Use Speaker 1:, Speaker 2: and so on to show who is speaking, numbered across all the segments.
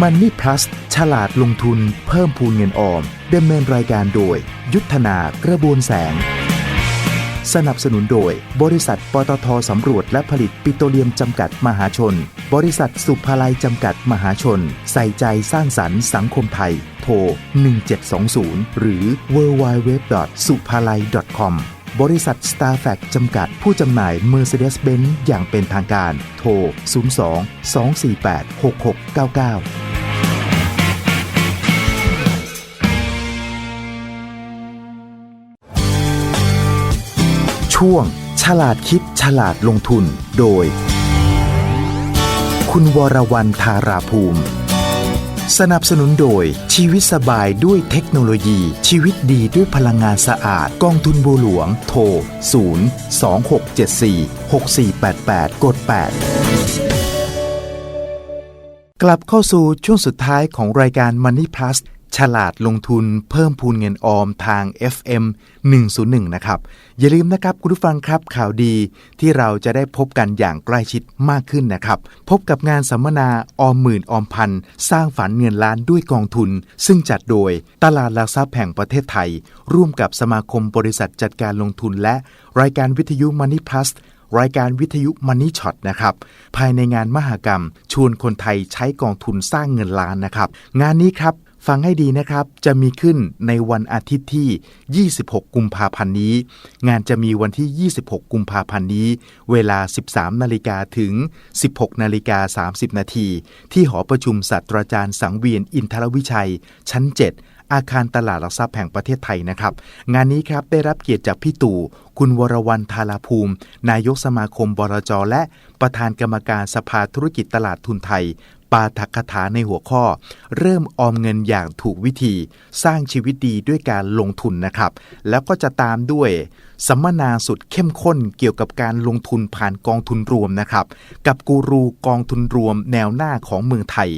Speaker 1: มันนี่พลัสฉลาดลงทุนเพิ่มพูนเงินออมดำเนินรายการโดย ยุทธนากระบวนแสง สนับสนุนโดย บริษัทปตทสำรวจและผลิตปิโตรเลียมจำกัดมหาชน บริษัทสุภาลัยจำกัดมหาชน ใส่ใจสร้างสรรค์สังคมไทย โทร 1720 หรือ w w w s u p a l a i com บริษัท s t a r f a c จำกัดผู้จำหน่าย Mercedes-Benz อย่างเป็นทางการ โทร 02 248 6699ช่วงฉลาดคิดฉลาดลงทุนโดย คุณวรวรรณธาราภูมิ สนับสนุนโดย ชีวิตสบายด้วยเทคโนโลยี ชีวิตดีด้วยพลังงานสะอาด กองทุนบัวหลวง โทร 0 2 6 7 4 6 4 8 8 กด 8 กลับเข้าสู่ช่วงสุดท้ายของรายการ Money Plus ฉลาดลงทุนเพิ่มพูนเงินออมทาง FM 101 นะครับ อย่าลืมนะครับคุณผู้ฟังครับข่าวดีที่เราจะได้พบกันอย่างใกล้ชิดมากขึ้นนะครับ พบกับงานสัมมนาออมหมื่นออมพัน สร้างฝันเงินล้านด้วยกองทุน ซึ่งจัดโดยตลาดหลักทรัพย์แห่งประเทศไทย ร่วมกับสมาคมบริษัทจัดการลงทุน และรายการวิทยุ Money Plus รายการวิทยุ Money Shot นะครับ ภายในงานมหกรรม ชวนคนไทยใช้กองทุนสร้างเงินล้านนะครับ งานนี้ครับ ฟังให้ดีนะครับ จะมีขึ้นในวันอาทิตย์ที่ 26 กุมภาพันธ์นี้ งานจะมีวันที่ 26 กุมภาพันธ์นี้ เวลา 13 นาฬิกาถึง 16 นาฬิกา 30 นาที ที่หอประชุมศาสตราจารย์สังเวียนอินทรวิชัย ชั้น 7อาคารตลาดหลักทรัพย์แห่งประเทศไทยนะครับ งานนี้ครับได้รับเกียรติจากพี่ตู่ คุณวรวรรณธาราภูมิ นายกสมาคมบรจ และประธานกรรมการสภาธุรกิจตลาดทุนไทย ปาฐกถาในหัวข้อ เริ่มออมเงินอย่างถูกวิธี สร้างชีวิตดีด้วยการลงทุนนะครับ แล้วก็จะตามด้วย สัมมนาสุดเข้มข้นเกี่ยวกับการลงทุนผ่านกองทุนรวมนะครับ กับกูรูกองทุนรวมแนวหน้าของเมืองไทย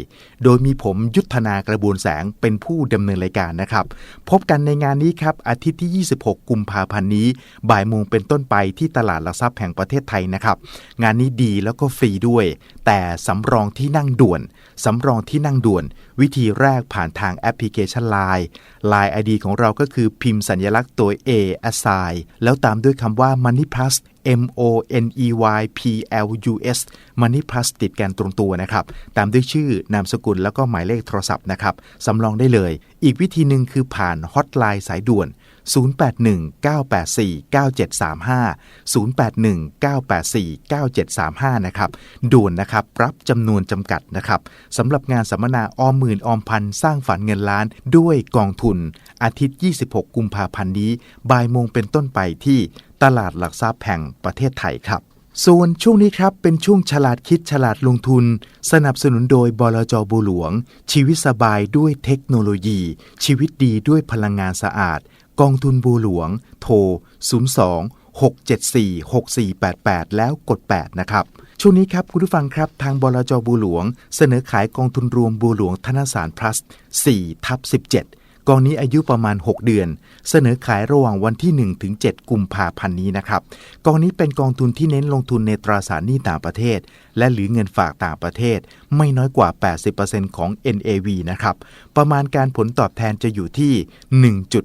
Speaker 1: โดยมีผมยุทธนากระบวนแสงเป็นผู้ดำเนินรายการนะครับ พบกันในงานนี้ครับ อาทิตย์ที่ 26 กุมภาพันธ์นี้ บ่ายโมงเป็นต้นไปที่ตลาดหลักทรัพย์แห่งประเทศไทยนะครับ งานนี้ดีแล้วก็ฟรีด้วย แต่สำรองที่นั่งด่วนสำรองที่นั่งด่วนวิธีแรกผ่านทางแอปพลิเคชัน Line Line ID ของเราก็คือพิมพ์สัญลักษณ์ตัว A assign แล้วตามด้วยคำว่า Money Plus M O N E Y P L U S Money Plus ติดกันตรงตัวนะครับ ตามด้วยชื่อนามสกุลแล้วก็หมายเลขโทรศัพท์นะครับ สำรองได้เลย อีกวิธีหนึ่งคือผ่านฮอตไลน์สายด่วน 081-984-9735 081-984-9735 นะครับด่วนนะครับ รับจำนวนจำกัดนะครับสำหรับงานสัมมนาออมหมื่นออมพันสร้างฝันเงินล้าน ด้วยกองทุน อาทิตย์ 26 กุมภาพันธ์นี้บ่ายโมงเป็นต้นไปที่ตลาดหลักทรัพย์แห่งประเทศไทยครับส่วนช่วงนี้ครับ เป็นช่วงฉลาดคิดฉลาดลงทุน สนับสนุนโดยบลจบูหลวง ชีวิตสบายด้วยเทคโนโลยี ชีวิตดีด้วยพลังงานสะอาด กองทุนบูหลวง โทร 02 674 6488 แล้วกด 8 นะครับ ช่วงนี้ครับ คุณผู้ฟังครับ ทางบลจบูหลวง เสนอขายกองทุนรวมบูหลวงธนสารพลัส4ทับ17 กองนี้อายุประมาณ 6 เดือน เสนอขายระหว่างวันที่ 1 ถึง 7 กุมภาพันธ์นี้นะครับ กองนี้เป็นกองทุนที่เน้นลงทุนในตราสารหนี้ต่างประเทศ และหรือเงินฝากต่างประเทศ ไม่น้อยกว่า 80%ของ NAV นะครับ ประมาณการผลตอบแทนจะอยู่ที่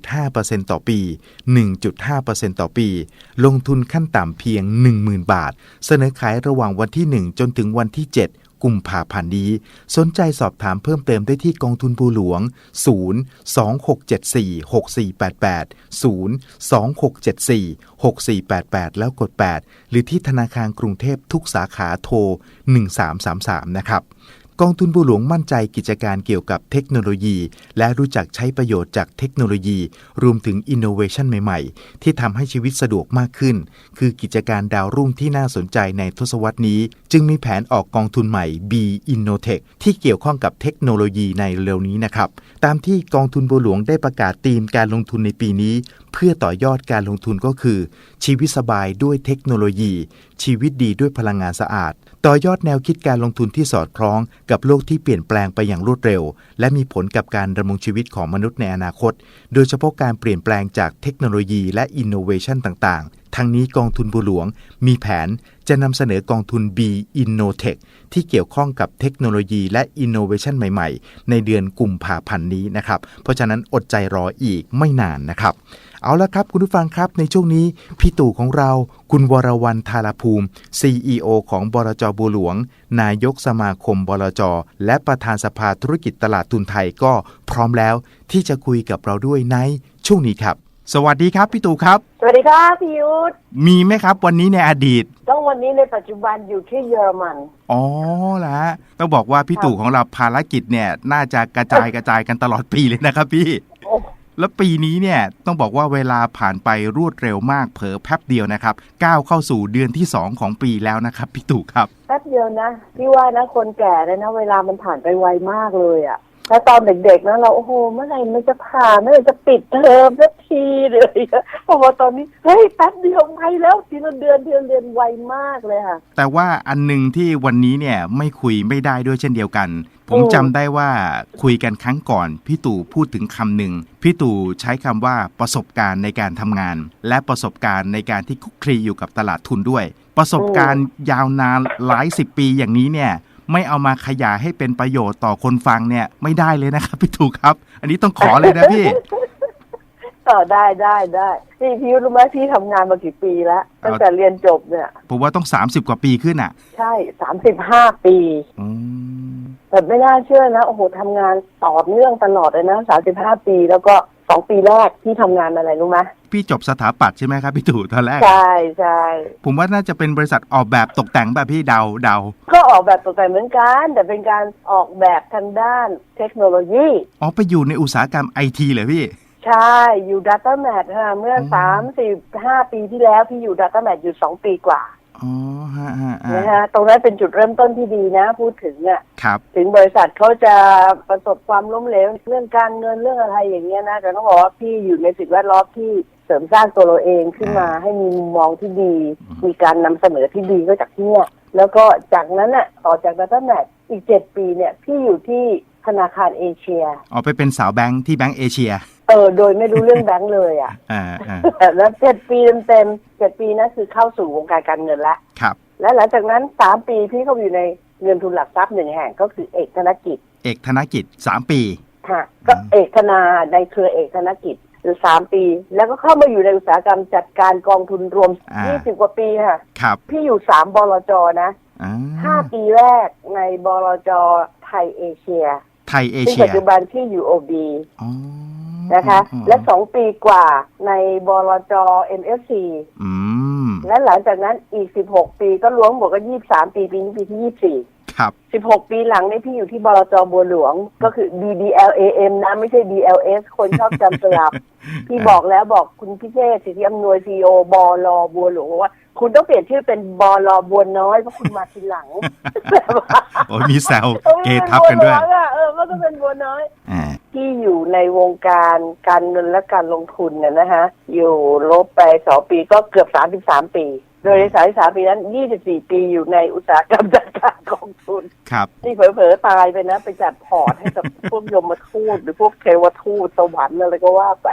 Speaker 1: 1.5%ต่อปี 1.5%ต่อปี ลงทุนขั้นต่ำเพียง 10,000 บาท เสนอขายระหว่างวันที่ 1 จนถึงวันที่ 7 กุมภาพันธ์นี้ สนใจสอบถามเพิ่มเติมได้ที่กองทุนบูหลวง 0 2674 6488 0 2674 6488 แล้วกด 8 หรือที่ธนาคารกรุงเทพทุกสาขาโทร 1333 นะครับ กองทุนบัวหลวงมั่นใจกิจการเกี่ยวกับเทคโนโลยี และรู้จักใช้ประโยชน์จากเทคโนโลยี รวมถึงอินโนเวชันใหม่ๆ ที่ทำให้ชีวิตสะดวกมากขึ้น คือกิจการดาวรุ่งที่น่าสนใจในทศวรรษนี้ จึงมีแผนออกกองทุนใหม่ B Innotech ที่เกี่ยวข้องกับเทคโนโลยีในเร็วนี้นะครับ ตามที่กองทุนบัวหลวงได้ประกาศธีมการลงทุนในปีนี้ พพื่อต่อยอดการลงทุนก็คือ ชีวิตสบายด้วยเทคโนโลยี ชีวิตดีด้วยพลังงานสะอาด ต่อยอดแนวคิดการลงทุนที่สอดคล้องกับโลกที่เปลี่ยนแปลงไปอย่างรวดเร็ว และมีผลกับการดำรงชีวิตของมนุษย์ในอนาคต โดยเฉพาะการเปลี่ยนแปลงจากเทคโนโลยีและอินโนเวชันต่างๆ ทั้งนี้กองทุนบัวหลวง มีแผนจะนำเสนอกองทุน B Innotech ที่เกี่ยวข้องกับเทคโนโลยีและอินโนเวชันใหม่ ๆ ในเดือนกุมภาพันธ์นี้นะครับ เพราะฉะนั้นอดใจรออีกไม่นานนะครับ เอาละครับคุณผู้ฟังครับในช่วงนี้พี่ตู่ของเราคุณวรวรรณธารภูมิ CEO ของบลจบัวหลวง นายกสมาคมบลจ และประธานสภาธุรกิจตลาดทุนไทยก็พร้อมแล้วที่จะคุยกับเราด้วยในช่วงนี้ครับ สวัสดีครับพี่ตู่ครับ
Speaker 2: สวัสดีครับพี่ยุทธ
Speaker 1: มีไหมครับวันนี้ในอดีต
Speaker 2: ต้องวันนี้ในปัจจุบันอยู่ที่เยอรมัน
Speaker 1: อ๋อละฮะต้องบอกว่าพี่ตู่ของเราภารกิจเนี่ยน่าจะกระจายกระจายกันตลอดปีเลยนะครับพี่
Speaker 2: โอ้
Speaker 1: แล้วปีนี้เนี่ยต้องบอกว่าเวลาผ่านไปรวดเร็วมากเผลอแป๊บเดียวนะครับก้าวเข้าสู่เดือนที่ 2 ของปีแล้วนะครับพี่ตู่ครับ
Speaker 2: แป๊บเดียวนะพี่ว่านะคนแก่เลยนะ เวลามันผ่านไปไวมากเลยอะ่ะ แล้วตอนเด็กๆนะเราโอ้โหเมื่อไหร่มันจะผ่านเมื่อไหร่จะปิดเทอมสักทีเลยเพราะว่าตอนนี้เฮ้ยแป๊บเดียวไปแล้วทีละเดือนทีละเดือนไวมากเลยค่ะ
Speaker 1: แต่ว่าอันหนึ่งที่วันนี้เนี่ยไม่คุยไม่ได้ด้วยเช่นเดียวกัน ผม
Speaker 2: อืม
Speaker 1: จำได้ว่าคุยกันครั้งก่อนพี่ตู่พูดถึงคำหนึ่งพี่ตู่ใช้คำว่าประสบการณ์ในการทำงาน และประสบการณ์ในการที่คุกคลีอยู่กับตลาดทุนด้วย ประสบการณ์ยาวนานหลายสิบปีอย่างนี้เนี่ย ไม่เอามาขยายให้เป็นประโยชน์ต่อคนฟังเนี่ย ไม่ได้เลยนะครับพี่ตู่ครับ อันนี้ต้องขอเลยนะพี่
Speaker 2: ต่อได้ได้ได้นี่พี่ยุทธรู้ไหมพี่ทำงานมากี่ปีแล้วตั้งแต่เรียนจบเนี่ย
Speaker 1: ผมว่าต้อง30กว่าปีขึ้นอะ
Speaker 2: ใช่สามสิบห้าปี
Speaker 1: อืม
Speaker 2: แต่ไม่น่าเชื่อนะโอ้โหทำงานต่อเนื่องตลอดเลยนะสามสิบห้าปีแล้วก็ สองปีแรกที่ทำงานอะไรรู้ไหม
Speaker 1: พี่จบสถาปัตย์ใช่ไหมครับพี่ตู่ตอนแรก
Speaker 2: ใช่ใช่
Speaker 1: ผมว่าน่าจะเป็นบริษัทออกแบบตกแต่งแบบพี่เดาเดา
Speaker 2: ก็ออกแบบตกแต่งเหมือนกัน แต่เป็นการออกแบบทางด้านเทคโนโลยี
Speaker 1: อ๋อ ไปอยู่ในอุตสาหกรรมไอทีเลยพี่
Speaker 2: ใช่ อยู่ Data m a t ค่ะเมื่อ
Speaker 1: อืม
Speaker 2: สามสิบห้าปีที่แล้วพี่อยู่ Data m a t อยู่สองปีกว่า
Speaker 1: อ๋อฮะฮะ
Speaker 2: นะ
Speaker 1: ฮะ
Speaker 2: ฮะตรงนั้นเป็นจุดเริ่มต้นที่ดีนะ พูดถึงอะ
Speaker 1: ครับ
Speaker 2: ถึงบริษัทเขาจะประสบความล้มเหลวเรื่องการเงินเรื่องอะไรอย่างเงี้ยนะแต่ต้องบอกว่าพี่อยู่ในสิ่งแวดล้อมที่เสริมสร้างตัวเราเองขึ้นมาให้มีมุมมองที่ดี มีการนำเสนอที่ดีก็จากที่เนี่ยแล้วก็จากนั้นน่ะต่อจากดัตเตอร์แมทอีกเจ็ดปีเนี่ยพี่อยู่ที่ ธนาคารเอเชีย
Speaker 1: ออกไปเป็นสาวแบงค์ที่แบงก์เอเชีย
Speaker 2: เออ โดยไม่รู้เรื่องแบงค์เลยอะ
Speaker 1: อ่าอ่า
Speaker 2: แล้วเจ็ดปีเต็มๆเจ็ดปีนั้นคือเข้าสู่วงการการเงินละ
Speaker 1: ครับ
Speaker 2: และหลังจากนั้นสามปีพี่เข้าไปอยู่ในเงินทุนหลักทรัพย์หนึ่งแห่งก็คือเอกธนกิจ
Speaker 1: เอกธนกิจ3ปี
Speaker 2: ค่ะก็เอกธนาในเครือเอกธนกิจอยู่สามปี แล้วก็เข้ามาอยู่ในอุตสาหกรรมจัดการกองทุนรวม
Speaker 1: อ่า
Speaker 2: ยี่สิบกว่าปีค่ะ
Speaker 1: ครับ
Speaker 2: พี่อยู่สามบลจนะ
Speaker 1: อ่า
Speaker 2: ห้าปีแรกในบลจไทยเอเชีย
Speaker 1: ไทยเอ
Speaker 2: ซึ่ง
Speaker 1: เชี
Speaker 2: ปั
Speaker 1: ย
Speaker 2: จจุบันที่อยู่โอบี
Speaker 1: อ๋อ
Speaker 2: นะคะ
Speaker 1: อ๋อ
Speaker 2: และสองปีกว่าในบลจ MFC
Speaker 1: อืม
Speaker 2: และหลังจากนั้นอีกสิบหกปีก็รวมบวกก็ยี่สามปีปีนี้ปีที่ยี่สี่
Speaker 1: ครับ
Speaker 2: สิบหกปีหลังนี่พี่อยู่ที่บลจบัวหลวง ก็คือ BDLAM นะไม่ใช่ DLS คนชอบจำสลับ พี่บอกแล้วบอกคุณพิเชษสิทธิอำนวยซีโอบอลบัวหลวงว่า คุณต้องเปลี่ยนชื่อเป็นบอลบัวน้อยเพราะคุณมาทีหลัง
Speaker 1: โอ้ยมีแซวเกทับกันด้วย
Speaker 2: บัหลงอะเออมันก็เป็นบัวน้อย
Speaker 1: อ่า
Speaker 2: ที่อยู่ในวงการการเงินและการลงทุนเนี่ยนะฮะอยู่ลบไปสองปีก็เกือบสามสิบสามปี โดยในสายสามปีนั้นยี่สิบสี่ปีอยู่ในอุตสาหกรรมจัดการกองทุน
Speaker 1: ครับ
Speaker 2: นี่เผลอๆตายไปนะ ไปจัดพอร์ตให้กับพวกยมทูตหรือพวกเทวทูตสวรรค์อะไรก็ว่าไป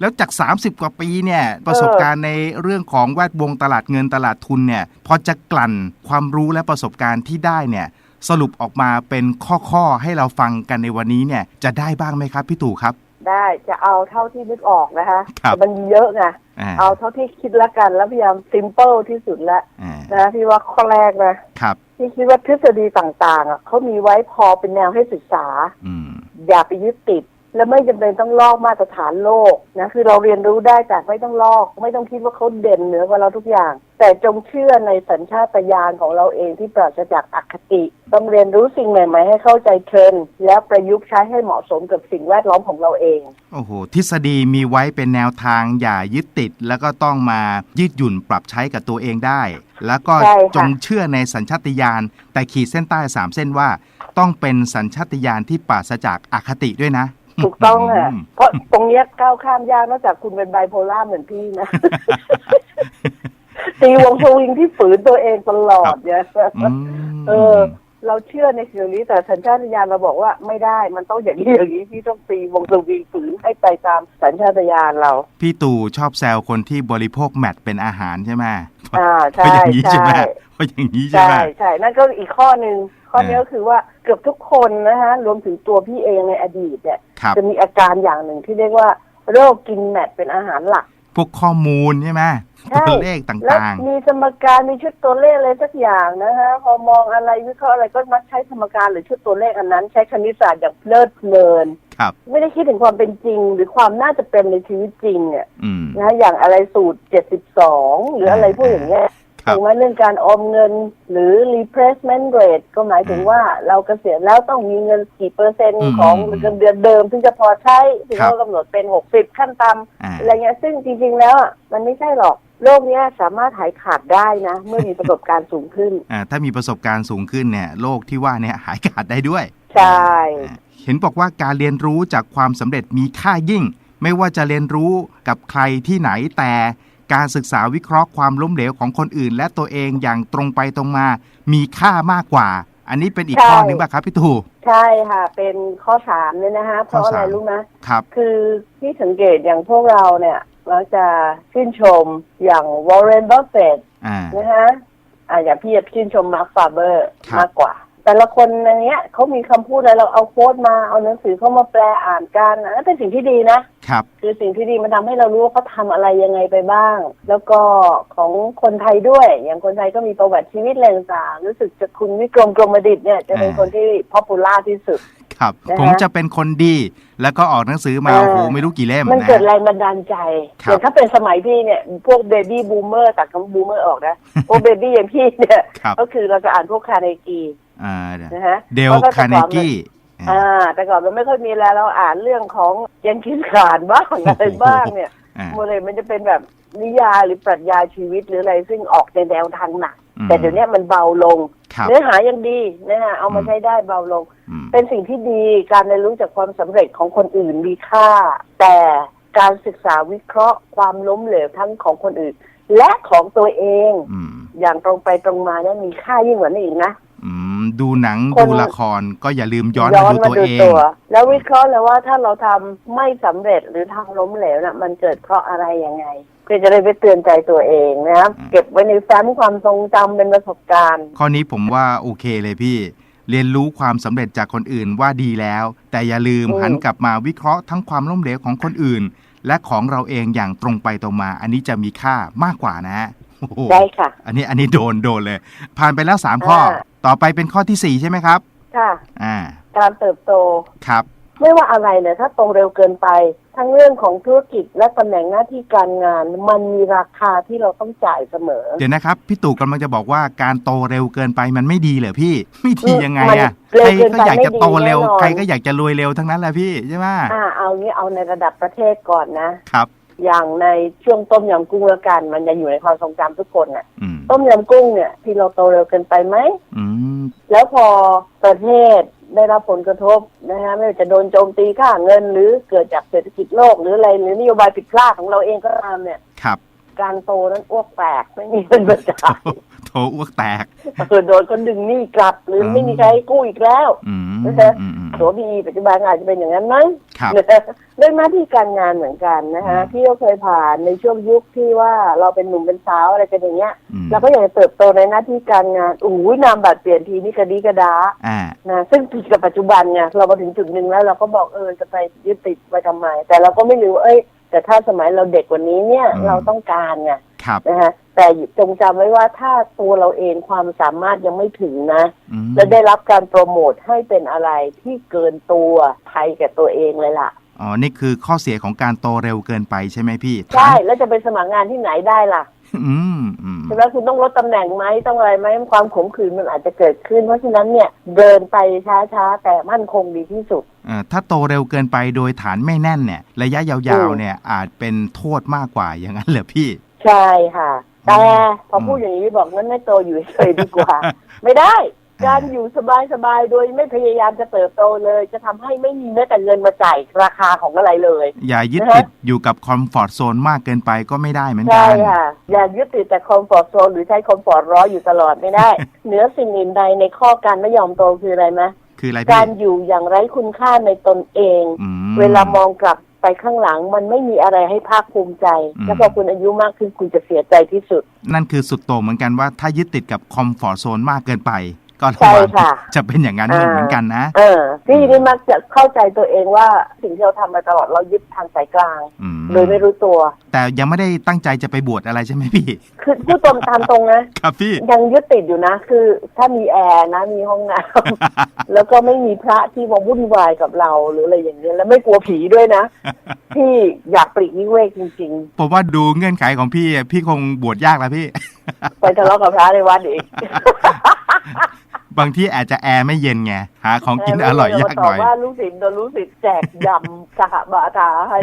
Speaker 1: แล้วจาก 30 กว่าปีเนี่ยประสบการณ์ในเรื่องของแวดวงตลาดเงินตลาดทุนเนี่ยพอจะกลั่นความรู้และประสบการณ์ที่ได้เนี่ยสรุปออกมาเป็นข้อๆให้เราฟังกันในวันนี้เนี่ยจะได้บ้างไหมครับพี่ตู่ครับ
Speaker 2: ได้จะเอาเท่าที่นึกออกนะคะ
Speaker 1: ครับ
Speaker 2: แต่มันเยอะไง
Speaker 1: อ่า
Speaker 2: เอาเท่าที่คิดละกันแล้วพยายามซิมเ l ิลที่สุดละ
Speaker 1: อ่า
Speaker 2: นะพี่ว่าข้อแรกนะครับพี่คิดว่าทฤษฎีต่างๆอะเขามีไว้พอเป็นแนวให้ศึกษา
Speaker 1: อืม
Speaker 2: อย่าไปยึดติด และไม่จำเป็นต้องลอกมาตรฐานโลกนะคือเราเรียนรู้ได้แต่ไม่ต้องลอก ไม่ต้องคิดว่าเขาเด่นเหนือกว่าเราทุกอย่าง แต่จงเชื่อในสัญชาตญาณของเราเองที่ปราศจากอคติ ต้องเรียนรู้สิ่งใหม่ ๆ ให้เข้าใจเทรนด์แล้วประยุกต์ใช้ให้เหมาะสมกับสิ่งแวดล้อมของเราเอง
Speaker 1: โอ้โห ทฤษฎีมีไว้เป็นแนวทางอย่ายึดติด แล้วก็ต้องมายืดหยุ่นปรับใช้กับตัวเองได้ แล้วก็
Speaker 2: ใช่ค่ะ
Speaker 1: จงเชื่อในสัญชาตญาณแต่ขีดเส้นใต้สามเส้นว่า ต้องเป็นสัญชาตญาณที่ปราศจากอคติด้วยนะ
Speaker 2: ถูกต้องอะ เพราะตรงเนี้ยก้าวข้ามยากนอกจากคุณเป็นไบโพล่าเหมือนพี่นะตีวงสวิงที่ฝืนตัวเองตลอดเนี่ย
Speaker 1: อืม
Speaker 2: เออ เราเชื่อในสิ่งนี้แต่สัญชาตญาณเราบอกว่าไม่ได้ มันต้องอย่างนี้อย่างนี้พี่ต้องตีวงสวิงฝืนให้ไปตามสัญชาตญาณเรา
Speaker 1: พี่ตู่ชอบแซวคนที่บริโภคแมทเป็นอาหารใช่ไหม
Speaker 2: อ่า
Speaker 1: เพราะ
Speaker 2: ใช่
Speaker 1: อย่างนี้ใช่ไหม
Speaker 2: ใช่
Speaker 1: เพราะอย่างนี้ใช่
Speaker 2: ใช่
Speaker 1: ไหม
Speaker 2: ใช่นั่นก็อีกข้อหนึ่ง ข้อนี้
Speaker 1: เออ
Speaker 2: ก็คือว่าเกือบทุกคนนะฮะรวมถึงตัวพี่เองในอดีตเนี่ย
Speaker 1: ครับ
Speaker 2: จะมีอาการอย่างหนึ่งที่เรียกว่าโรคกินแมทเป็นอาหารหลัก
Speaker 1: พวกข้อมูลใช่ไหม
Speaker 2: ใช่
Speaker 1: ตัวเลขต
Speaker 2: และ่า
Speaker 1: ง
Speaker 2: มีสมการมีชุดตัวเลขอะไรสักอย่างนะฮะพอมองอะไรวิเคราะห์อะไรก็มักใช้สมการหรือชุดตัวเลขอันนั้น ใช้คณิตศาสตร์อย่างเพลิดเพลิน
Speaker 1: ๆครับ
Speaker 2: ไม่ได้คิดถึงความเป็นจริง หรือความน่าจะเป็นในชีวิตจริงเนี่ย
Speaker 1: อืม
Speaker 2: นะฮะอย่างอะไรสูตร72หรืออะไรพวกอย่างเงี้ย
Speaker 1: ครับ
Speaker 2: ถึงแม้เรื่องการออมเงินหรือ replacement rate ก็หมายถึงว่าเราเกษียณแล้วต้องมีเงินกี่เปอร์เซ็น
Speaker 1: อื
Speaker 2: ต์
Speaker 1: ม
Speaker 2: ของเงินเดือนเดิมถึงจะพอใช้ถึง
Speaker 1: ครับ
Speaker 2: เรากำหนดเป็น60ขั้นต่
Speaker 1: อ่าำ
Speaker 2: อะไรเงี้ยซึ่งจริง ๆ แล้วอะมันไม่ใช่หรอกโรคเนี้ยสามารถหายขาดได้นะ เมื่อมีประสบการณ์สูงขึ้น
Speaker 1: อ่าถ้ามีประสบการณ์สูงขึ้นเนี่ยโรคที่ว่าเนี่ยหายขาดได้ด้วย
Speaker 2: ใช่
Speaker 1: อ่าเห็นบอกว่าการเรียนรู้จากความสำเร็จมีค่ายิ่ง ไม่ว่าจะเรียนรู้กับใครที่ไหนแต่ การศึกษาวิเคราะห์ความล้มเหลวของคนอื่น และตัวเองอย่างตรงไปตรงมา มีค่ามากกว่า อันนี้เป็นอีกข้อหนึงป่ะครับพี่ตู่
Speaker 2: ใช่ค่ะ เป็นข้อสามเนี่ยนะฮะเพราะ
Speaker 1: ข้อ
Speaker 2: อะไร
Speaker 1: สาม
Speaker 2: รู้ไหม
Speaker 1: ครับ
Speaker 2: คือที่สังเกตอย่างพวกเราเนี่ยมักจะชื่นชมอย่างวอร์เรนบัฟเฟต
Speaker 1: อ่า
Speaker 2: นะฮะอ่าอย่างพี่จะชื่นชมมาร์คฟาเบอร์
Speaker 1: ครับ
Speaker 2: มากกว่า แต่ละคนในเนี้ยเขามีคำพูดอะไรเราเอาโค้ดมาเอาหนังสือเข้ามาแปลอ่านกันนะนั่นเป็นสิ่งที่ดีนะ
Speaker 1: ครับ
Speaker 2: คือสิ่งที่ดีมันทำให้เรารู้ว่าเขาทำอะไรยังไงไปบ้าง แล้วก็ของคนไทยด้วย อย่างคนไทยก็มีประวัติชีวิตอะไรต่างๆรู้สึกจะคุณวิกรมกรมดิตเนี่ยจะเป็น
Speaker 1: อ่า
Speaker 2: คนที่พ o p u l a r ที่สุด
Speaker 1: ครับ
Speaker 2: นะฮะ
Speaker 1: ผมจะเป็นคนดี แล้วก็ออกหนังสือมา
Speaker 2: อ่า
Speaker 1: โอ้โหไม่รู้กี่เล่ม
Speaker 2: มัน
Speaker 1: นะ
Speaker 2: เกิดแรงบันดาลใจ
Speaker 1: ครับ
Speaker 2: อย่างถ้าเป็นสมัยพี่เนี่ย พวกเบบี้บูมเมอร์ตัดคำบูมเมอร์ออกนะพวกเบบี้อย่างพี่เนี่ย
Speaker 1: ครับ
Speaker 2: ก็คือเราจะอ่านพวกคาเนกี
Speaker 1: อ่า
Speaker 2: นะฮะ
Speaker 1: เดล
Speaker 2: พระว่
Speaker 1: คาเนกี้
Speaker 2: อ่า แต่ก่อนมันไม่ค่อยมีแล้วเราอ่านเรื่องของยังคิดขานบ้างอะไรบ้างเนี่ย
Speaker 1: อ่า
Speaker 2: โมเลยมันจะเป็นแบบนิยายหรือปรัชญาชีวิตหรืออะไรซึ่งออกในแนวทางหนัก
Speaker 1: อืม
Speaker 2: แต่เดี๋ยวนี้มันเบาลง
Speaker 1: ครับ
Speaker 2: เนื้อหายังดีนะฮะเอามา
Speaker 1: อืม
Speaker 2: ใช้ได้เบาลง
Speaker 1: อืม
Speaker 2: เป็นสิ่งที่ดีการเรียนรู้จากความสำเร็จของคนอื่นมีค่า แต่การศึกษาวิเคราะห์ความล้มเหลวทั้งของคนอื่น และของตัวเอง
Speaker 1: อืม
Speaker 2: อย่างตรงไปตรงมาเนี่ยมีค่ายิ่งกว่านี้อีกนะ
Speaker 1: อืม ดูหนัง
Speaker 2: คน
Speaker 1: ดูละครก็อย่าลืมย้อนมาดูตัวเอง
Speaker 2: แล้ววิเคราะห์เลยว่าถ้าเราทำไม่สำเร็จหรือทำล้มเหลวน่ะ มันเกิดเพราะอะไรยังไงเพื่อจะได้ไปเตือนใจตัวเองนะครับ
Speaker 1: อืม
Speaker 2: เก็บไว้ในแฟ้มความทรงจำเป็นประสบการณ์
Speaker 1: ข้อนี้ผมว่าโอเคเลยพี่ เรียนรู้ความสำเร็จจากคนอื่นว่าดีแล้ว แต่อย่าลืม
Speaker 2: อืม
Speaker 1: หันกลับมาวิเคราะห์ทั้งความล้มเหลวของคนอื่น และของเราเองอย่างตรงไปตรงมา อันนี้จะมีค่ามากกว่านะฮะโอ้โห
Speaker 2: ได้ค่ะ
Speaker 1: อันนี้อันนี้โดนโดนเลย ผ่านไปแล้วสามข้อ
Speaker 2: อ่า
Speaker 1: ต่อไปเป็นข้อที่สี่ใช่ไหมครับ
Speaker 2: ค่ะ
Speaker 1: อ่า
Speaker 2: การเติบโต
Speaker 1: ครับ
Speaker 2: ไม่ว่าอะไรเนี่ยถ้าโตเร็วเกินไป ทั้งเรื่องของธุรกิจและตำแหน่งหน้าที่การงาน มันมีราคาที่เราต้องจ่ายเสมอ
Speaker 1: เดี๋ยวนะครับ พี่ตู่กำลังจะบอกว่าการโตเร็วเกินไปมันไม่ดีเหรอพี่ ไม่ดียังไงอะ
Speaker 2: มัน
Speaker 1: ใคร
Speaker 2: เร็วเกิน
Speaker 1: ก็
Speaker 2: ไป
Speaker 1: อยากจะโตเร็ว
Speaker 2: ไม่ดีแน่นอน
Speaker 1: ใครก็อยากจะรวยเร็วทั้งนั้นแหละพี่ใช่ไหม
Speaker 2: อ่า เอางี้เอาในระดับประเทศก่อนนะ
Speaker 1: ครับ
Speaker 2: อย่างในช่วงต้มยำกุ้งละกัน มันจะอยู่ในความทรงจำทุกคนน่ะ
Speaker 1: อืม
Speaker 2: ต้มยำกุ้งเนี่ย ที่เราโตเร็วเกินไปไหม
Speaker 1: อืม
Speaker 2: แล้วพอประเทศได้รับผลกระทบนะฮะไม่ว่าจะโดนโจมตีค่าเงิน หรือเกิดจากเศรษฐกิจโลกหรืออะไรหรือนโยบายผิดพลาดของเราเองก็ตามเนี่ย
Speaker 1: ครับ
Speaker 2: การโตนั้นอ้วกแตกไม่มีเงินมาจ่าย
Speaker 1: โถอ้วกแตก
Speaker 2: เออโดนคนดึงหนี้กลับ หรืออ
Speaker 1: ม
Speaker 2: ไม่มีใครให้กู้อีกแล้ว
Speaker 1: อืม
Speaker 2: นะฮะ
Speaker 1: อืมอืม
Speaker 2: ตัวบีปัจจุบันอาจจะเป็นอย่างนั้นมั้ง
Speaker 1: ครับ
Speaker 2: นะฮะ เรื่องหน้าที่การงานเหมือนกันนะฮะ
Speaker 1: อืม
Speaker 2: ที่เราเคยผ่านในช่วงยุคที่ว่าเราเป็นหนุ่มเป็นสาวอะไรกันอย่างเงี้ย
Speaker 1: อืม
Speaker 2: เราก็อยากจะเติบโตในหน้าที่การงานอู้ยนามบัตรเปลี่ยนทีนี่กระดีกระดา
Speaker 1: อ่า
Speaker 2: นะซึ่งผิดกับปัจจุบันไงเรามาถึงจุดหนึ่งแล้วเราก็บอกเออจะไปยึดติดไปทำไม แต่เราก็ไม่รู้เอ้ย แต่ถ้าสมัยเราเด็กกว่านี้เนี่ย
Speaker 1: อืม
Speaker 2: เราต้องการไง
Speaker 1: ครับ
Speaker 2: นะฮะแต่จงจำไว้ว่าถ้าตัวเราเองความสามารถยังไม่ถึงนะ
Speaker 1: อืม
Speaker 2: และได้รับการโปรโมทให้เป็นอะไรที่เกินตัวภัยแก่ตัวเองเลยล่ะ
Speaker 1: อ๋อ นี่คือข้อเสียของการโตเร็วเกินไปใช่ไหมพี่
Speaker 2: ใช่ แล้วจะไปสมัครงานที่ไหนได้ล่ะ
Speaker 1: อืมอืม
Speaker 2: ใช่ไหมคุณต้องลดตำแหน่งไหมต้องอะไรไหมความขมขื่นมันอาจจะเกิดขึ้น เพราะฉะนั้นเนี่ยเดินไปช้าๆ แต่มั่นคงดีที่สุด
Speaker 1: เอ่อถ้าโตเร็วเกินไปโดยฐานไม่แน่นเนี่ย ระยะยาว
Speaker 2: อืม
Speaker 1: ๆเนี่ยอาจเป็นโทษมากกว่าอย่างนั้นเหรอพี่
Speaker 2: ใช่ค่ะ แต่พออ
Speaker 1: ม
Speaker 2: พูดอย่างนี้บอกงั้นไม่โตอยู่เฉยๆดีกว่า ไม่ได้ การอยู่สบายๆ โดยไม่พยายามจะเติบโตเลย จะทำให้ไม่มีแม้แต่เงินมาจ่ายราคาของอะไรเลย
Speaker 1: อย่ายึด
Speaker 2: นะฮะ
Speaker 1: ติดอยู่กับคอมฟอร์ทโซนมากเกินไปก็ไม่ได้เหมือนกั
Speaker 2: ใช่
Speaker 1: น
Speaker 2: ค่ะ อย่ายึดติดแต่คอมฟอร์ทโซนหรือใช้คอมฟอร์ตร้อยอยู่ตลอดไม่ได้ เหนือสิ่งอื่นใดในข้อการไม่ยอมโตคืออะไรไหม
Speaker 1: คืออะไร
Speaker 2: กา
Speaker 1: พี่
Speaker 2: รอยู่อย่างไร้คุณค่าในตนเอง
Speaker 1: อืม
Speaker 2: เวลามองกลับไปข้างหลังมันไม่มีอะไรให้ภาคภูมิใจ
Speaker 1: อืม
Speaker 2: แล้วพอคุณอายุมากขึ้นคุณจะเสียใจที่สุด
Speaker 1: นั่นคือสุดโต่งเหมือนกันว่าถ้ายึดติดกับคอมฟอร์ทโซนมากเกินไป ก็ระ
Speaker 2: ใช่
Speaker 1: วัง
Speaker 2: ค่ะ
Speaker 1: จะเป็นอย่างนั้น
Speaker 2: อ่า
Speaker 1: เหมือนกันนะ
Speaker 2: เออพี่นี่มักจะเข้าใจตัวเองว่าสิ่งที่เราทำมาตลอดเรายึดทางสายกลาง
Speaker 1: อืม
Speaker 2: โดยไม่รู้ตัว
Speaker 1: แต่ยังไม่ได้ตั้งใจจะไปบวชอะไรใช่ไหมพี่
Speaker 2: คือพูดตรงตามตรงนะ
Speaker 1: ครับพี่
Speaker 2: ยังยึดติดอยู่นะ คือถ้ามีแอร์นะมีห้องน้ำแล้วก็ไม่มีพระที่มาวุ่นวายกับเราหรืออะไรอย่างเงี้ยแล้วไม่กลัวผีด้วยนะพี่อยากปลีกวิเวกจริง
Speaker 1: ผมว่าดูเงื่อนไขของพี่อะพี่คงบวชยากแล้วพี่
Speaker 2: ๆ ไปทะเลาะกับพระในวัดอีก
Speaker 1: บางที่อาจจะแอร์ไม่เย็นไงหาของกินอร่อยยากหน่อย
Speaker 2: แต่ว่าลูกศิษย์โดนลูกศิษย์แจกยำสหบาทาให้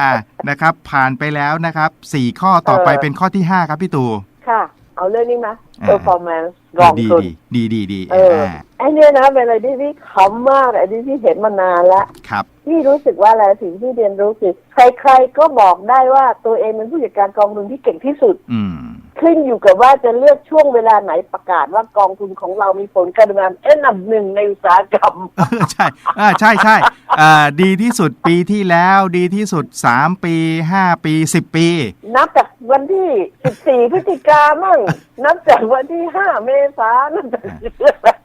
Speaker 1: อ่านะครับ ผ่านไปแล้วนะครับสี่ข้อต่อไป
Speaker 2: เออ
Speaker 1: เป็นข้อที่ห้าครับพี่ตู่
Speaker 2: ค่ะ เอาเรื่องนี้มา
Speaker 1: อ่า
Speaker 2: performance กอง
Speaker 1: ดี
Speaker 2: ทุน
Speaker 1: ดีดีดีดี
Speaker 2: เออ
Speaker 1: อ่า
Speaker 2: ไอเนี้ยนะเป็นอะไรที่พี่ขำมากไอ้ที่พี่เห็นมานานแล้ว
Speaker 1: ครับ
Speaker 2: พี่รู้สึกว่าอะไรสิ่งที่เรียนรู้คือใครๆก็บอกได้ว่าตัวเองเป็นผู้จัดการกองทุนที่เก่งที่สุด
Speaker 1: อืม
Speaker 2: ขึ้นอยู่กับว่าจะเลือกช่วงเวลาไหนประกาศว่ากองทุนของเรามีผลการดำเนินงานเอ็นดับหนึ่งในอุตสาหกรรม
Speaker 1: เออใช่อ่าใช่ใช่อ่าดีที่สุดปีที่แล้วดีที่สุด3ปี5ปี10ปี
Speaker 2: นับจากวันที่14พฤศจิกามั่งนับจากวันที่5เมษายนนับจาก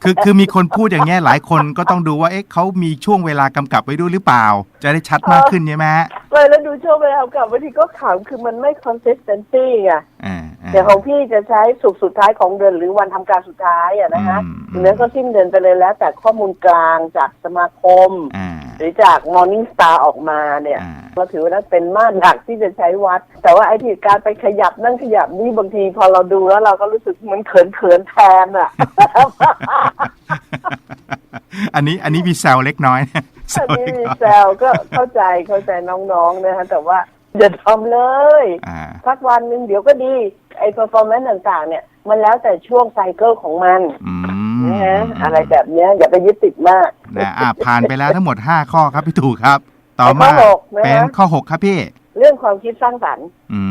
Speaker 1: คือคือมีคนพูดอย่างเงี้ยหลายคนก็ต้องดูว่าเอ๊ะเขามีช่วงเวลากำกับไว้ด้วยหรือเปล่า จะได้ชัดมากขึ้นใช่ไหมฮะ
Speaker 2: เลยแล้วดูช่วงเวลากลับวันที่ก็ขำคือมันไม่ consistency ไง
Speaker 1: อ่าา
Speaker 2: แต่ของพี่จะใช้สุกร์สุดท้ายของเดือนหรือวันทำการสุดท้ายอะนะฮะ
Speaker 1: อืม
Speaker 2: หรือนั้นก็สิ้นเดือนไปเลยแล้ว แต่ข้อมูลกลางจากสมาคม
Speaker 1: อ่า
Speaker 2: หรือจาก Morning Star ออกมาเนี่ย
Speaker 1: อ่า
Speaker 2: เราถือว่านั้นเป็นมาตรหลักที่จะใช้วัด แต่ว่าไอ้ที่การไปขยับนั่นขยับนี่บางทีพอเราดูแล้วเราก็รู้สึกเหมันเขินเขินๆแทนอะ
Speaker 1: อันนี้อันนี้มีแซวเล็กน้อยนะแซ
Speaker 2: อัน
Speaker 1: ว
Speaker 2: นี้
Speaker 1: เล็ก
Speaker 2: มี
Speaker 1: น้อย
Speaker 2: แซวก็เข้าใจเข้าใจน้องๆนะฮะแต่ว่า อย่าทำเลย
Speaker 1: อ่า
Speaker 2: สักวันหนึ่งเดี๋ยวก็ดี ไอ้ performance ต่างๆ เนี่ย มันแล้วแต่ช่วงไซเคิลของมัน
Speaker 1: อืม
Speaker 2: นะฮะอะไรแบบเนี้ย อย่าไปยึดติดมาก
Speaker 1: นะอ่าผ่านไปแล้วทั้งหมด 5 ข้อครับพี่ตู่ครับ ต่อ
Speaker 2: ไปข้
Speaker 1: มา
Speaker 2: อหกนะฮะ
Speaker 1: เป็นข้อ 6 ครับพี่
Speaker 2: เรื่องความคิดสร้างสรรค์
Speaker 1: อื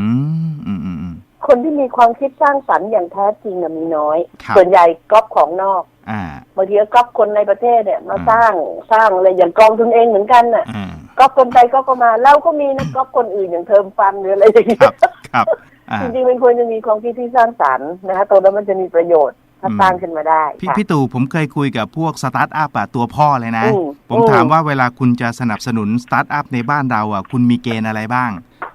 Speaker 1: มอืมอืมอืม
Speaker 2: คนที่มีความคิดสร้างสรรค์อย่างแท้จริงน่ะมีน้อย
Speaker 1: ครับ
Speaker 2: ส่วนใหญ่ก๊อปของนอก
Speaker 1: อ่า
Speaker 2: บางทีก็ก๊อปคนในประเทศเนี่ยมา
Speaker 1: อืม
Speaker 2: สร้างสร้างอะไรอย่างกองทุนเองเหมือนกันน่ะ
Speaker 1: อ่า
Speaker 2: ก๊อปคนไปก๊อปคนมาเราก็มีนะก๊อปคนอื่นอย่างเทอมฟันหรืออะไรอย่างเงี้
Speaker 1: ครั
Speaker 2: ย
Speaker 1: บครับอ่า
Speaker 2: จริงๆมันควรจะมีความคิดที่สร้างสรรค์นะฮะตัวนั้นมันจะมีประโยชน์ถ้า
Speaker 1: อืม
Speaker 2: สร้างขึ้นมาได้
Speaker 1: พี่
Speaker 2: ค่ะ
Speaker 1: พี่ตู่ผมเคยคุยกับพวกสตาร์ทอัพอะตัวพ่อเลยนะ
Speaker 2: อืม
Speaker 1: ผม
Speaker 2: อืม
Speaker 1: ถามว่าเวลาคุณจะสนับสนุนสตาร์ทอัพในบ้านเราอะคุณมีเกณฑ์อะไรบ้าง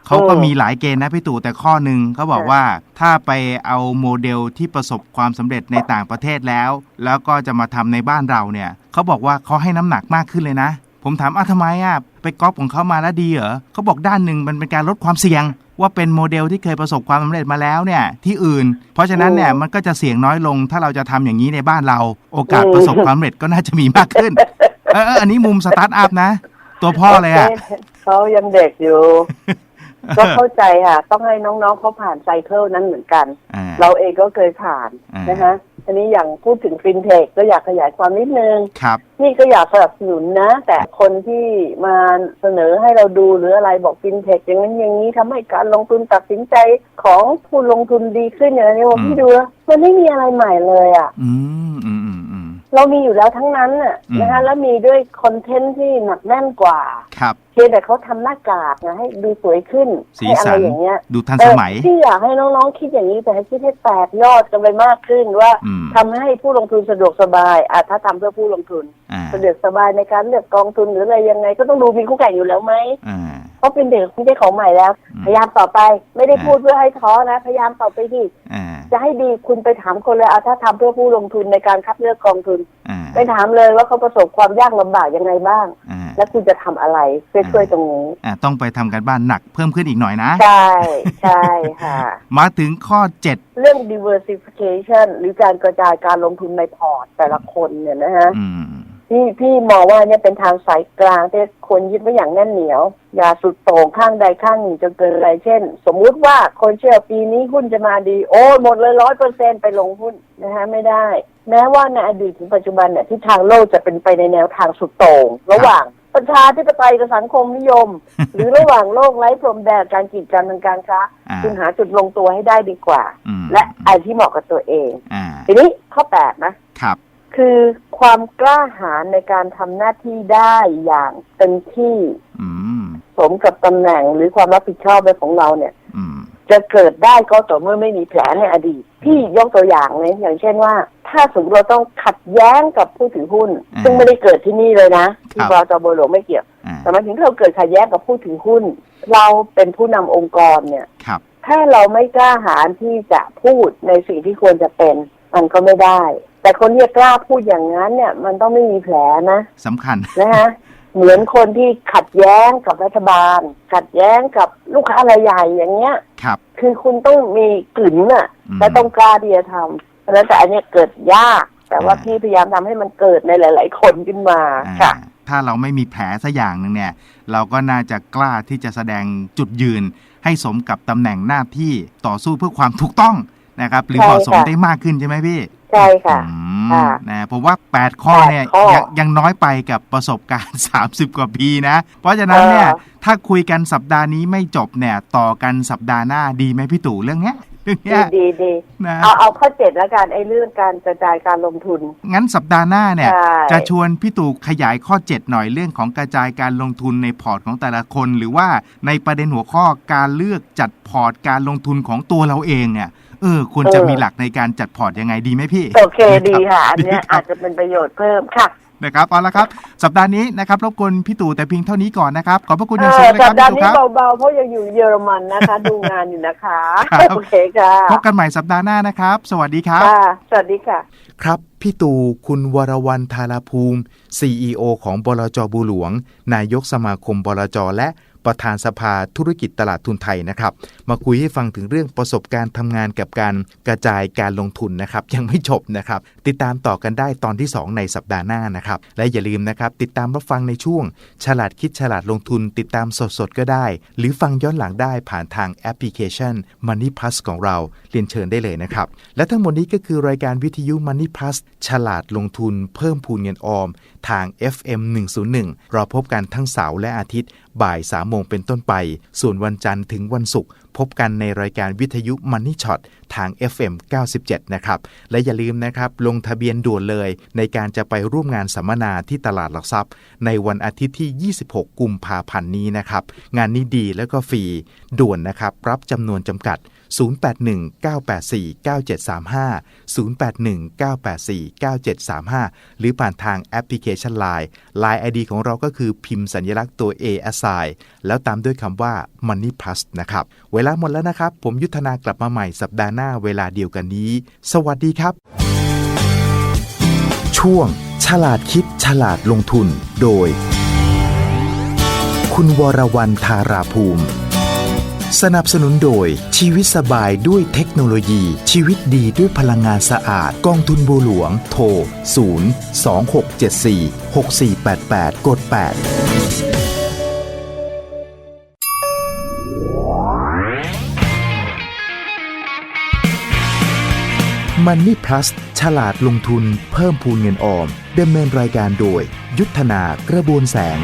Speaker 1: เขาก็
Speaker 2: อืม
Speaker 1: มีหลายเกณฑ์นะพี่ตู่แต่ข้อหนึ่งเขาบอก
Speaker 2: ค่ะ
Speaker 1: ว่าถ้าไปเอาโมเดลที่ประสบความสำเร็จในต่างประเทศแล้ว แล้วก็จะมาทำในบ้านเราเนี่ยเขาบอกว่าเขาให้น้ำหนักมากขึ้นเลยนะ ผมถามอ้าวทำไมอะไปก๊อปของเขามาแล้วดีเหรอเขาบอกด้านหนึ่งมันเป็นการลดความเสี่ยง ว่าเป็นโมเดลที่เคยประสบความสำเร็จมาแล้วเนี่ยที่อื่น เพราะฉะนั้นเนี่ย
Speaker 2: อืม
Speaker 1: มันก็จะเสี่ยงน้อยลง ถ้าเราจะทำอย่างนี้ในบ้านเรา โอกาส
Speaker 2: อืม
Speaker 1: ประสบความสำเร็จก็น่าจะมีมากขึ้นเออเอออันนี้มุมสตาร์ทอัพนะ ตัวพ่อเลยอะ
Speaker 2: โคเขายังเด็กอยู่ก็เข้าใจค่ะ ต้องให้น้องๆเขาผ่านไซเคิลนั้นเหมือนกัน
Speaker 1: อ่า
Speaker 2: เราเองก็เคยผ่าน
Speaker 1: อ่าน
Speaker 2: นะคะ อันนี้อย่างพูดถึงฟินเทคก็อยากขยายความนิดนึง
Speaker 1: ครับ
Speaker 2: นี่ก็อยากสนับสนุนนะ แต่คนที่มาเสนอให้เราดูหรืออะไรบอกฟินเทคอย่างนั้นอย่างนี้ทำให้การลงทุนตัดสินใจของผู้ลงทุนดีขึ้นอย่างนี้ว่า
Speaker 1: อืม
Speaker 2: พี่ดูแล้วมันไม่มีอะไรใหม่เลยอะ
Speaker 1: อืมอืมอืมอืม
Speaker 2: เรามีอยู่แล้วทั้งนั้นน่ะ
Speaker 1: อืม
Speaker 2: นะคะแล้วมีด้วยคอนเทนต์ที่หนักแน่นกว่า
Speaker 1: ครับ
Speaker 2: เพียงแต่เขาทำหน้ากากนะให้ดูสวยขึ้น
Speaker 1: สี
Speaker 2: ให้อะ
Speaker 1: สั
Speaker 2: ไร
Speaker 1: น
Speaker 2: อย่างเงี้ย
Speaker 1: ดูทัน
Speaker 2: เอ
Speaker 1: ส
Speaker 2: อ
Speaker 1: มัย
Speaker 2: ที่อยากให้น้องๆคิดอย่างนี้แต่ให้คิดให้แตกยอดกันไปมากขึ้นว่า
Speaker 1: อืม
Speaker 2: ทำให้ผู้ลงทุนสะดวกสบายอะถ้าทำเพื่อผู้ลงทุน
Speaker 1: อ่า
Speaker 2: สะดวกสบายในการเลือกกองทุนหรืออะไรยังไง ก็ต้องดูมีคู่แข่งอยู่แล้วไหม
Speaker 1: อ่า
Speaker 2: เพราะเป็นเด็กไม่ได้ของใหม่แล้ว
Speaker 1: อืม
Speaker 2: พยายามต่อไปไม่ได้
Speaker 1: อ่า
Speaker 2: พูดเพื่อให้ท้อนะ พยายามต่อไปดิ
Speaker 1: อ่า
Speaker 2: จะให้ดีคุณไปถามคนเลยอะถ้าทำเพื่อผู้ลงทุนในการคัดเลือกกองทุน
Speaker 1: อ่า
Speaker 2: ไปถามเลยว่าเขาประสบความยากลำบากยังไงบ้าง
Speaker 1: อ่า
Speaker 2: และคุณจะทำอะไรเพื่อช่วยตรงนี้
Speaker 1: อ่าต้องไปทำกันบ้านหนักเพิ่มขึ้นอีกหน่อยนะ
Speaker 2: ใช่ใช่ค่ะ
Speaker 1: มาถึงข้อ 7
Speaker 2: เรื่อง diversification หรือการกระจายการลงทุนในพอร์ตแต่ละคนเนี่ยนะฮะ
Speaker 1: อืม
Speaker 2: พี่พี่มองว่าเนี่ยเป็นทางสายกลางที่ควรยึดไว้อย่างแน่นเหนียว อย่าสุดโต่งข้างใดข้างหนึ่งจนเกินไปเช่น สมมุติว่าคนเชื่อปีนี้หุ้นจะมาดี โอ้ยหมดเลยร้อยเปอร์เซ็นไปลงหุ้นนะฮะไม่ได้ แม้ว่าในอดีตถึงปัจจุบันเนี่ยที่ทางโลกจะเป็นไปในแนวทางสุดโต่งระหว่างประชาธิปไตยกับสังคมนิยม หรือระหว่างโลกไร้พรมแดนการกีดกันทางการค้า
Speaker 1: อ่า
Speaker 2: จึงหาจุดลงตัวให้ได้ดีกว่า
Speaker 1: อืม
Speaker 2: และไอที่เหมาะกับตัวเอง
Speaker 1: อ่า
Speaker 2: ทีนี้ข้อแปดนะ
Speaker 1: ครับ
Speaker 2: คือความกล้าหาญในการทำหน้าที่ได้อย่างเต็มที่
Speaker 1: อืม
Speaker 2: สมกับตำแหน่งหรือความรับผิดชอบในของเราเนี่ย
Speaker 1: อืม
Speaker 2: จะเกิดได้ก็ต่อเมื่อไม่มีแผลในอดีต ที่ยกตัวอย่างเลยอย่างเช่นว่า ถ้าสมมติเราต้องขัดแย้งกับผู้ถือหุ้น
Speaker 1: อ่า
Speaker 2: ซึ่งไม่ได้เกิดที่นี่เลยนะ
Speaker 1: ค
Speaker 2: ที่
Speaker 1: รับ
Speaker 2: บจบหลวงไม่เกี่ยว
Speaker 1: อ่า
Speaker 2: แต่หมายถึงถ้าเราเกิดขัดแย้งกับผู้ถือหุ้น เราเป็นผู้นำองค์กรเนี่ย
Speaker 1: ครับ
Speaker 2: ถ้าเราไม่กล้าหาญที่จะพูดในสิ่งที่ควรจะเป็น มันก็ไม่ได้ แต่คนที่จะกล้าพูดอย่างนั้นเนี่ย มันต้องไม่มีแผลนะ
Speaker 1: สำคัญ
Speaker 2: นะฮะเหมือนคนที่ขัดแย้งกับรัฐบาล ขัดแย้งกับลูกค้ารายใหญ่อย่างเงี้ย
Speaker 1: ครับ
Speaker 2: คือคุณต้องมีกลิ่นน่ะ
Speaker 1: อืม
Speaker 2: และต้องกล้าที่จะทำเพราะฉะนั้นแต่อันเนี้ยเกิดยาก แต่ว่า
Speaker 1: อ่า
Speaker 2: พี่พยายามทำให้มันเกิดในหลาย ๆ คนขึ้นมา
Speaker 1: อ่า
Speaker 2: ค่ะ
Speaker 1: ถ้าเราไม่มีแผลสักอย่างหนึ่งเนี่ย เราก็น่าจะกล้าที่จะแสดงจุดยืน ให้สมกับตำแหน่งหน้าที่ต่อสู้เพื่อความถูกต้องนะครับ หรือ
Speaker 2: ใช่
Speaker 1: เหมาะสม
Speaker 2: ค่ะ
Speaker 1: ได้มากขึ้นใช่ไหมพี่
Speaker 2: ใช่ค่ะ
Speaker 1: อืม
Speaker 2: ค่ะ
Speaker 1: นะผมว่า 8 ข้อ
Speaker 2: แปด
Speaker 1: เนี่ย
Speaker 2: ข้อ
Speaker 1: ยังยังน้อยไปกับประสบการณ์ 30 กว่าปีนะ เพราะฉะนั้นเนี่ย
Speaker 2: เออ
Speaker 1: ถ้าคุยกันสัปดาห์นี้ไม่จบเนี่ยต่อกันสัปดาห์หน้าดีไหมพี่ตู่เรื่องเนี้ยเรื่อง
Speaker 2: ดี
Speaker 1: เนี้ย
Speaker 2: ดีดี
Speaker 1: นะ
Speaker 2: เอาเอาข้อเจ็ดแล้วกันไอ้เรื่องการกระจายการลงทุน
Speaker 1: งั้นสัปดาห์หน้าเนี่ย
Speaker 2: ใช่
Speaker 1: จะชวนพี่ตู่ขยายข้อ 7 หน่อยเรื่องของกระจายการลงทุนในพอร์ตของแต่ละคน หรือว่าในประเด็นหัวข้อการเลือกจัดพอร์ตการลงทุนของตัวเราเองเนี่ย เออควรจะมีหลักในการจัดพอร์ตยังไงดีไหมพี่
Speaker 2: โอเคดีค่ะอันเนี้ย
Speaker 1: ดีครั
Speaker 2: อา
Speaker 1: บ
Speaker 2: จจะเป็นประโยชน์เพิ่มค่ะ
Speaker 1: นะครับเอาละครับ สัปดาห์นี้นะครับรบกวนพี่ตู่แต่เพียงเท่านี้ก่อนนะครับ ขอบพระคุณอ
Speaker 2: เอย่าง
Speaker 1: สู
Speaker 2: อง
Speaker 1: นะค
Speaker 2: สั
Speaker 1: รั
Speaker 2: ป
Speaker 1: บ
Speaker 2: ดาห์
Speaker 1: พี่
Speaker 2: นี้
Speaker 1: ตู่ครับ
Speaker 2: เบาๆเพราะยังอยู่เยอรมันนะคะ ดูงานอยู่นะคะ
Speaker 1: ครับ
Speaker 2: โอเคค่ะ
Speaker 1: พบกันใหม่สัปดาห์หน้านะครับ สวัสดีครับ
Speaker 2: ค่ะสวัสดีค่ะ
Speaker 1: ครับพี่ตู่คุณวรวรรณธาราภูมิ CEO ของบลจบูหลวง นายกสมาคมบลจและ ประธานสภาธุรกิจตลาดทุนไทยนะครับ มาคุยให้ฟังถึงเรื่องประสบการณ์ทำงานกับการกระจายการลงทุนนะครับยังไม่จบนะครับ ติดตามต่อกันได้ตอนที่ 2 ในสัปดาห์หน้านะครับ และอย่าลืมนะครับติดตามรับฟังในช่วง ฉลาดคิดฉลาดลงทุน ติดตามสดๆก็ได้ หรือฟังย้อนหลังได้ผ่านทางแอปพลิเคชัน Money Plus ของเราเรียนเชิญได้เลยนะครับ และทั้งหมดนี้ก็คือรายการวิทยุ Money Plus ฉลาดลงทุน เพิ่มพูนเงินออม ทาง FM 101 เราพบกันทั้งเสาร์และอาทิตย์ บ่าย3โมงเป็นต้นไป ส่วนวันจันทร์ถึงวันศุกร์พบกันในรายการวิทยุ Money Shot ทาง FM 97 นะครับ และอย่าลืมนะครับ ลงทะเบียนด่วนเลย ในการจะไปร่วมงานสัมมนาที่ตลาดหลักทรัพย์ ในวันอาทิตย์ที่ 26 กุมภาพันธ์นี้นะครับ งานนี้ดีแล้วก็ฟรีด่วนนะครับ รับจำนวนจำกัด 0819849735 0819849735 หรือผ่านทางแอปพลิเคชัน Line Line ID ของเราก็คือพิมพ์สัญลักษณ์ตัว A s i แล้วตามด้วยคำว่า Money Plus นะครับ เวลาหมดแล้วนะครับ ผมยุทธนากลับมาใหม่สัปดาห์หน้าเวลาเดียวกันนี้ สวัสดีครับ ช่วง ฉลาดคิดฉลาดลงทุน โดย คุณวรวรรณธาราภูมิ สนับสนุนโดยชีวิตสบายด้วยเทคโนโลยี ชีวิตดีด้วยพลังงานสะอาด กองทุนบัวหลวง โทร 0 2674 6488 กด8 Money Plus ฉลาดลงทุนเพิ่มพูนเงินออมดำเนินรายการโดย ยุทธนากระบวนแสง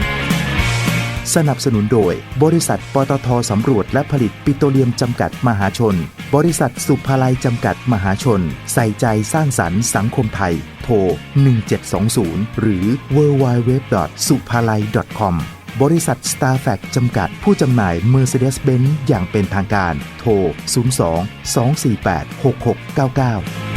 Speaker 1: สนับสนุนโดย บริษัทปตทสำรวจและผลิตปิโตรเลียมจำกัดมหาชน บริษัทสุภาลัยจำกัดมหาชน ใส่ใจสร้างสรรค์สังคมไทย โทร 1720 หรือ www.supalai.com บริษัท s t a r f a c จำกัดผู้จำหน่าย Mercedes-Benz อย่างเป็นทางการ โทร 02 248 6699